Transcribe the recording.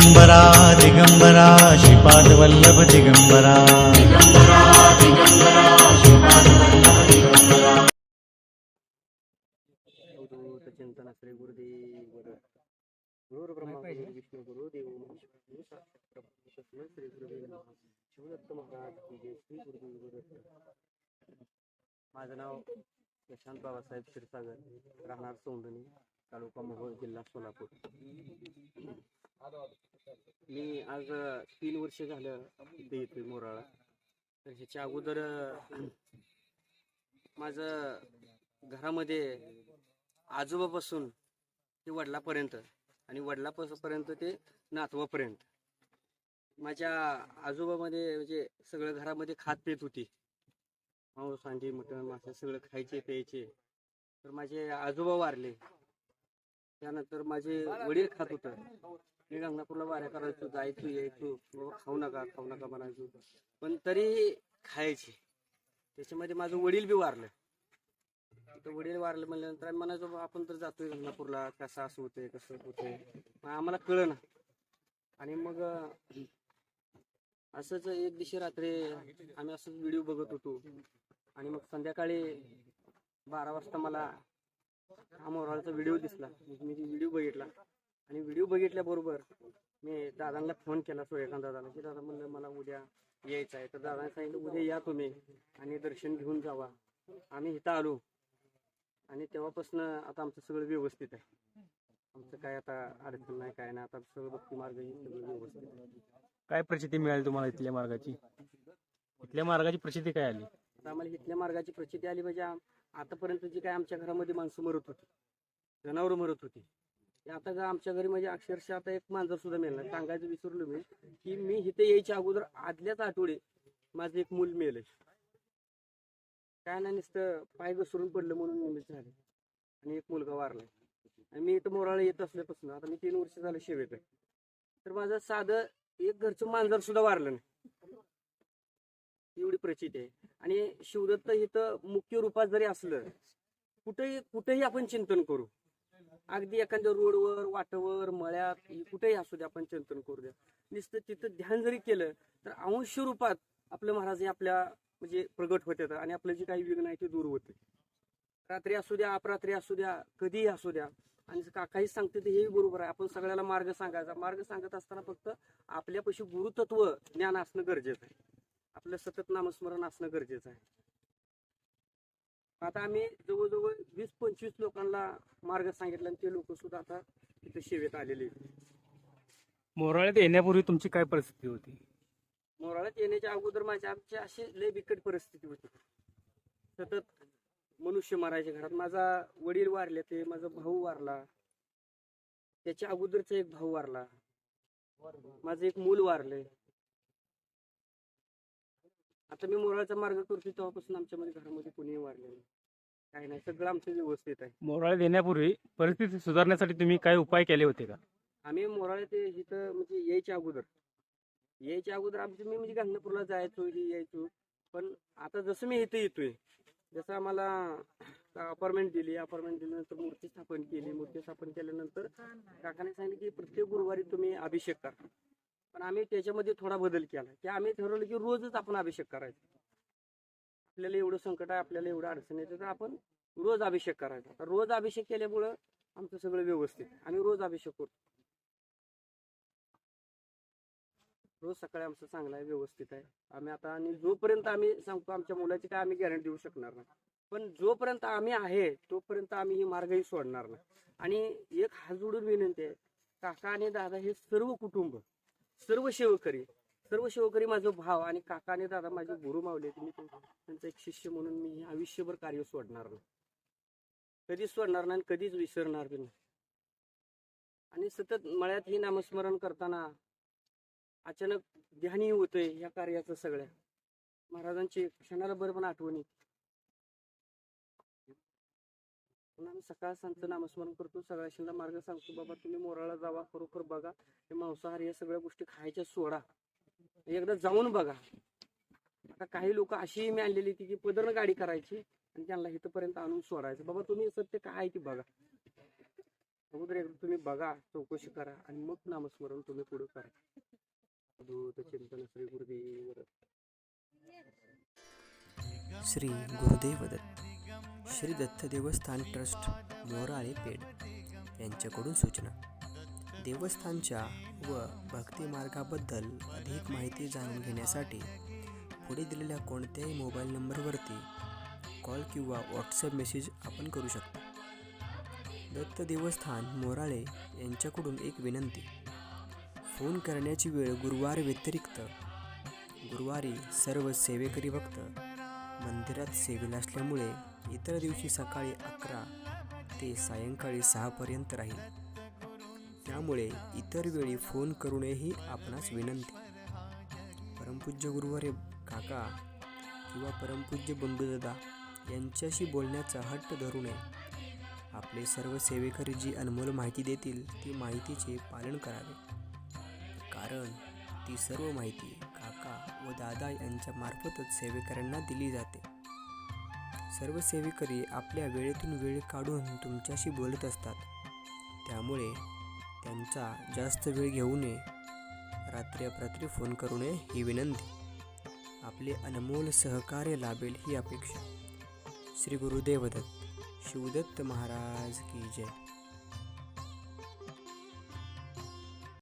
दिगंबरा दिगंबरा श्रीपाद वल्लभ दिगंबरा. चिंतन श्री गुरुदेव गुरुर ब्रह्मा विष्णू गुरुदेव श्री गुरुदेव शिवदत्त महाराज जय श्री गुरुदेव दत्त माझं नाव प्रशांत बाबासाहेब क्षीरसागर राहणार सौंदणी तालुका मोहोळ जिल्हा सोलापूर. मी आज तीन वर्ष झालं इथे येतोय मोराळा. तर ह्याच्या अगोदर माझं घरामध्ये आजोबापासून ते वडिलापर्यंत आणि वडिलापासूनपर्यंत ते नातवापर्यंत. माझ्या आजोबामध्ये म्हणजे सगळं घरामध्ये खात पेत होती. मांस अंडी मटण मासे सगळं खायचे प्यायचे. तर माझे आजोबा वारले. त्यानंतर माझे वडील खात होतं. मी गंगापूरला वाऱ्या करायचो जायचो यायचो. बाबा खाऊ नका खाऊ नका म्हणायचो. पण तरी खायचे. त्याच्यामध्ये माझं वडील बी वारलं. तर वडील वारलं म्हणल्यानंतर आम्ही म्हणायचो आपण तर जातोय गंगापूरला. कसं असं होतंय कसं होतंय? मग आम्हाला कळलं ना आणि मग असंच एक दिवशी रात्री आम्ही असंच व्हिडिओ बघत होतो. आणि मग संध्याकाळी बारा वाजता मला हा मोराळचा व्हिडिओ दिसला. मी व्हिडिओ बघितला. आणि व्हिडिओ बघितल्याबरोबर मी दादांना फोन केला सूर्यकांत दादाला की दादा म्हणलं मला उद्या यायचं आहे. तर दादाने सांगितलं उद्या या तुम्ही आणि दर्शन घेऊन जावा. आम्ही इथं आलो. आणि तेव्हापासून आता आमचं सगळं व्यवस्थित आहे. आमचं काय आता अडचण नाही काय नाही. आता सगळं भक्ती मार्ग सगळं व्यवस्थित आहे. काय प्रचिती मिळाली तुम्हाला इथल्या मार्गाची? इथल्या मार्गाची प्रचिती काय आली? आता आम्हाला इथल्या मार्गाची प्रचिती आली म्हणजे आम- आतापर्यंत जी काय आमच्या घरामध्ये माणसं मरत होती जनावरं मरत होती आता का आमच्या घरी म्हणजे अक्षरशः आता एक मांजर सुद्धा मिळणार सांगायचं विसरलो मी की मी इथे यायच्या अगोदर आदल्याच आठवडे माझं एक मूल मिळेल काय नाही नुसतं पाय घसरून पडलं म्हणून निमित्त झाले. आणि एक मुलगा वारलाय. आणि मी इथं मोराळा येत असल्यापासून आता मी तीन वर्ष झालं शेवेत तर माझं साधं एक घरचं मांजर सुद्धा वारलं नाही. एवढी प्रचित आहे. आणि शिवदत्त इथं मुख्य रूपात जरी असलं कुठेही कुठेही आपण चिंतन करू. अगदी एखाद्या रोडवर वाटवर मळ्यात कुठेही असू द्या आपण चिंतन करू द्या. नुसतं तिथं ध्यान जरी केलं तर अंश रूपात आपलं महाराज हे आपल्या म्हणजे प्रगट होते आणि आपलं जे काही विघ्न आहे ते दूर होते रात्री असू द्या अपरात्री असू द्या कधीही असू द्या. आणि काकाही सांगते ते हेही बरोबर आहे. आपण सगळ्याला मार्ग सांगायचा. मार्ग सांगत असताना फक्त आपल्यापाशी गुरुतत्व ज्ञान असणं गरजेचं आहे. आपलं सतत नामस्मरण असणं गरजेचं आहे. आता आम्ही जवळजवळ वीस पंचवीस लोकांना मार्ग सांगितला आणि ते लोक सुद्धा आता तिथे सेवेत आलेले. मोराळ्यात येण्यापूर्वी तुमची काय परिस्थिती होती? मोराळ्यात येण्याच्या अगोदर माझ्या आमची अशी लय बिकट परिस्थिती होती. सतत मनुष्य मारायचे घरात. माझा वडील वारले ते माझा भाऊ वारला. त्याच्या अगोदरचा एक भाऊ वारला. माझं एक मूल वारले आता मी मोराळचा मार्ग करतो तेव्हापासून आमच्यामध्ये घरामध्ये कोणीही वारले नाही. काय नाही सगळं आमचं व्यवस्थित आहे. मोराळ्यात येण्यापूर्वी परिस्थिती सुधारण्यासाठी तुम्ही काय उपाय केले होते का? आम्ही मोराळे ते इथं म्हणजे यायच्या अगोदर यायच्या अगोदर आमचं मी म्हणजे गांगणापूरला जायचो यायचो. पण आता जसं मी इथं येतोय जसं आम्हाला अपार्टमेंट दिली अपार्टमेंट दिल्यानंतर मूर्ती स्थापन केली मूर्ती स्थापन केल्यानंतर काकाने सांगितलं की प्रत्येक गुरुवारी तुम्ही अभिषेक करा. पण आम्ही त्याच्यामध्ये थोडा बदल केला. की आम्ही ठरवलं की रोजच आपण अभिषेक करायचा. आपल्याला एवढं संकट आहे आपल्याला एवढं अडचण येते तर आपण रोज अभिषेक करायचा. तर रोज अभिषेक केल्यामुळं आमचं सगळं व्यवस्थित आम्ही रोज अभिषेक करतो. रोज सकाळी आमचं चांगलं आहे व्यवस्थित आहे. आम्ही आता आणि जोपर्यंत आम्ही सांगतो आमच्या मुलाची काय आम्ही गॅरंटी देऊ शकणार नाही. पण जोपर्यंत आम्ही आहे तोपर्यंत आम्ही ही मार्गही सोडणार नाही. आणि एक हात जोडून विनंती आहे काका आणि दादा हे सर्व कुटुंब सर्व शेवकरी सर्व शेवकरी माझं भाव आणि काका आणि दादा माझे गुरु मावले मी त्यांचं त्यांचा एक शिष्य म्हणून मी हे आयुष्यभर कार्य सोडणार नाही. कधीच सोडणार नाही आणि कधीच विसरणार बी नाही. आणि सतत मळ्यात ही नामस्मरण करताना अचानक ध्यानी होतंय या कार्याचं सगळ्या. महाराजांची क्षणाला बरं पण आठवणी पुन्हा आम्ही सकाळ सांगतो नामस्मरण करतो सगळ्याशीला मार्ग सांगतो बाबा तुम्ही मोराळा जावा खरोखर बघा. हे मांसाहार या सगळ्या गोष्टी खायच्या सोडा. एकदा जाऊन बघा. आता काही लोक अशी मी आणलेली की पदरनं गाडी करायची आणि त्यांना इथपर्यंत आणून सोडायचं. बाबा तुम्ही सत्य काय आहे ती बघा. अगोदर एकदा तुम्ही बघा चौकशी करा आणि मग नामस्मरण तुम्ही पुढे करा. दूत चिंतन श्री गुरुदेव श्री गुरुदेव दत्त श्री दत्त देवस्थान ट्रस्ट मोराळे पेड यांच्याकडून सूचना. देवस्थानच्या व भक्ती मार्गाबद्दल अधिक माहिती जाणून घेण्यासाठी पुढे दिलेल्या कोणत्याही मोबाईल नंबरवरती कॉल किंवा व्हॉट्सअप मेसेज आपण करू शकता. दत्त देवस्थान मोराळे यांच्याकडून एक विनंती. फोन करण्याची वेळ गुरुवार व्यतिरिक्त. गुरुवारी सर्व सेवेकरी भक्त मंदिरात सेवेला असल्यामुळे इतर दिवशी सकाळी अकरा ते सायंकाळी सहापर्यंत राहील. त्यामुळे इतर वेळी फोन करूनही आपणास विनंती. परमपूज्य गुरुवारे काका किंवा परमपूज्य बंडूदादा यांच्याशी बोलण्याचा हट्ट धरू नये. आपले सर्व सेवेकरी जी अनमोल माहिती देतील ती माहितीचे पालन करावे. कारण ती सर्व माहिती काका व दादा यांच्या मार्फतच सेवेकऱ्यांना दिली जाते. सर्व सेवेकरी आपल्या वेळेतून वेळ काढून तुमच्याशी बोलत असतात. त्यामुळे त्यांचा जास्त वेळ घेऊ नये. रात्री अपरात्री फोन करू नये ही विनंती. आपले अनमोल सहकार्य लाभेल ही अपेक्षा. श्री गुरुदेव दत्त शिवदत्त महाराज की जय.